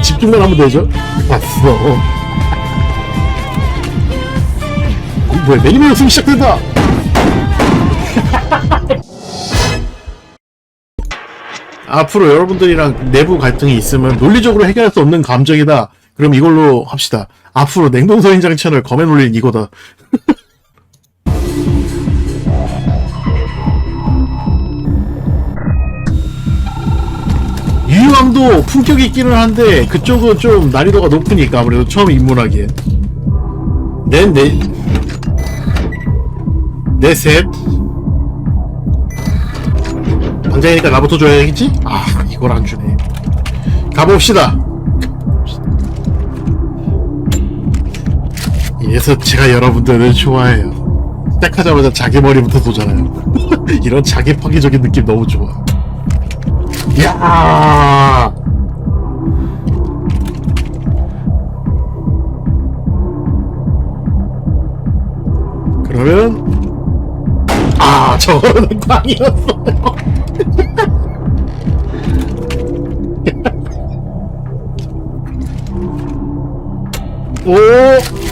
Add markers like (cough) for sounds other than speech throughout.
집중만 하면 되죠? 봤어. 공부에 매니메 연습이 시작된다! (laughs) 앞으로 여러분들이랑 내부 갈등이 있으면 논리적으로 해결할 수 없는 감정이다. 그럼 이걸로 합시다. 앞으로 냉동선인장 채널 검에 놀릴 이거다. (laughs) 유유왕도 품격이 있기는 한데 그쪽은 좀 난이도가 높으니까 아무래도 처음 입문하기에 넷넷 넷셋. 당장이니까 나부터 줘야겠지? 아 이걸 안 주네. 가봅시다. 이래서 제가 여러분들을 좋아해요. 시작하자마자 자기 머리부터 쏘잖아요. (laughs) 이런 자기 파괴적인 느낌 너무 좋아 야. 그러면 아 저거는 꽝이었어요 (laughs) (laughs) 오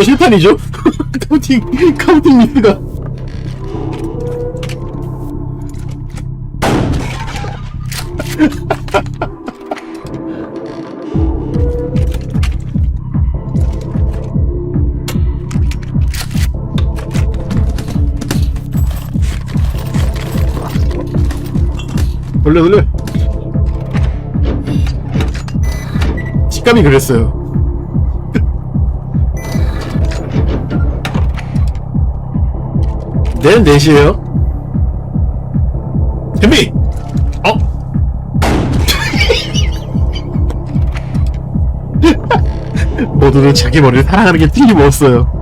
저거 실탄이죠? (laughs) 카운팅 카운팅 미스가. 돌려 돌려 식감이 그랬어요 내는 4시에요 햄비! 어? (laughs) 모두는 자기 머리를 사랑하는 게 틀림없어요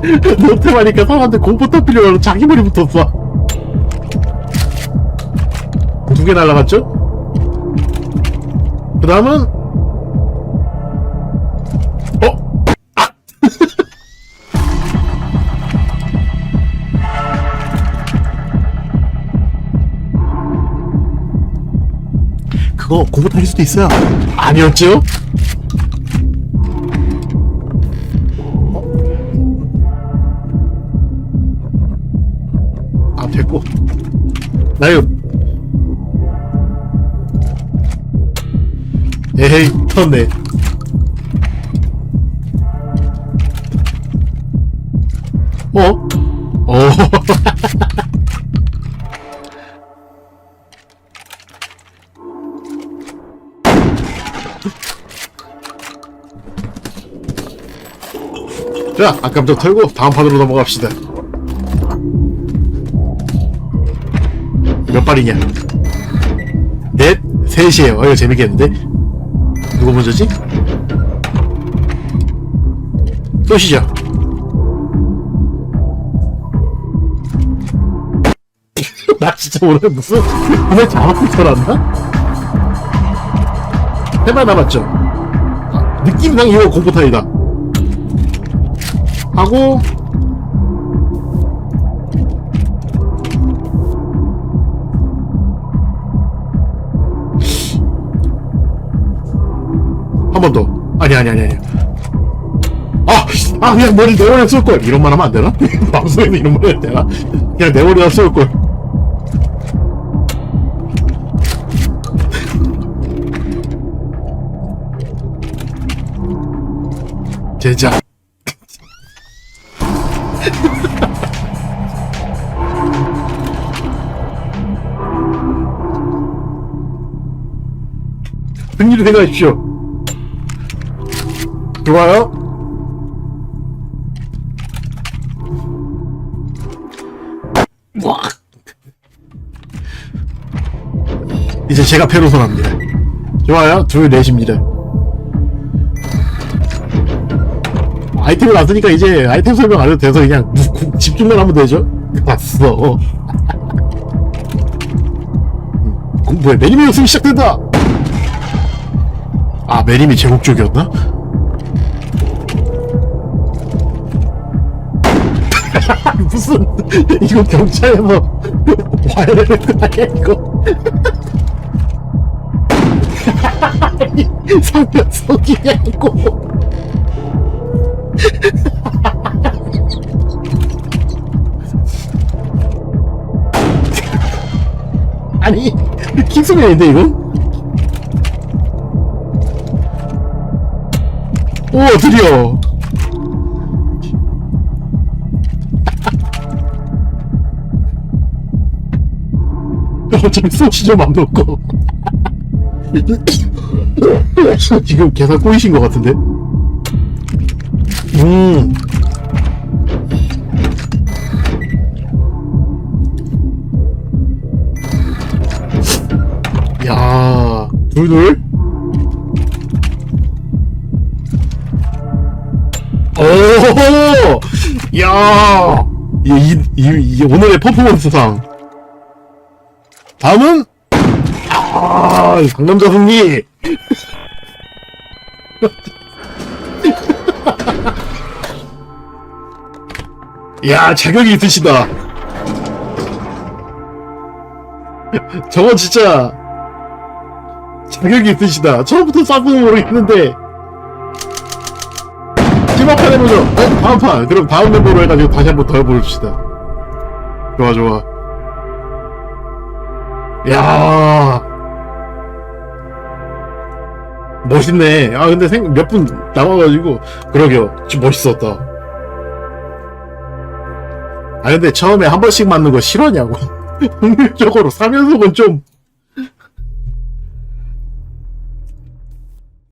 (laughs) 노트하니까 사람한테 공포터 필요로 자기 머리부터 쏴. 두개 날라갔죠? 그 다음은 그거 공포 탈릴 수도 있어요. 아니었죠? 아 됐고 나요 에헤이 턴네 어? 어 (laughs) 자, 아까부터 털고 다음 판으로 넘어갑시다. 몇 발이냐? 넷, 셋이에요. 어, 이거 재밌겠는데? 누구 먼저지? 쏘시죠. (laughs) 나 진짜 오늘 무슨 오늘 자막을 털었나? 해만 남았죠? 아, 느낌상 이거 공포탄이다. 하고 한 번 더. 아니, 아니, 아니. 아, 아, 그냥 머리 내 머리에 쏠 걸. 이런 말 하면 안 되나? (laughs) 방송에서 이런 말 해도 되나? 그냥 내 머리에 쏠 걸. 제작. 승리를 생각하십시오. 좋아요. 와. 이제 제가 패로선합니다. 좋아요. 둘 넷입니다. 아이템을 안 쓰니까 이제 아이템 설명 안 해도 돼서 그냥 집중만 하면 되죠? 봤어. 공부에 매니메 연습이 시작된다! 아, 메림이 제국적이었나? (laughs) 무슨, 이거 경찰에서 와야 되는 이거? (laughs) 상면 속이냐, 이거? (laughs) 아니, 킹스맨인데, 이건? 오, 드디어! (laughs) 어차피 소시 좀안 먹고. 지금 계산 꼬이신 것 같은데? 음. 야, 둘둘? 이, 이 오늘의 퍼포먼스상. 다음은 아, 강남자 승리. (laughs) 야, 자격이 있으시다. 저거 진짜 자격이 있으시다. 처음부터 싹은 모르겠는데. 마지막 판 해보죠. 어, 다음 판. 그럼 다음 멤버로 해가지고 다시 한번 더 해봅시다. 좋아, 좋아. 야 멋있네. 아, 근데 생, 몇분 남아가지고, 그러게요. 좀 멋있었다. 아, 근데 처음에 한 번씩 맞는 거 싫어하냐고. (laughs) 확률적으로 3연속은 좀,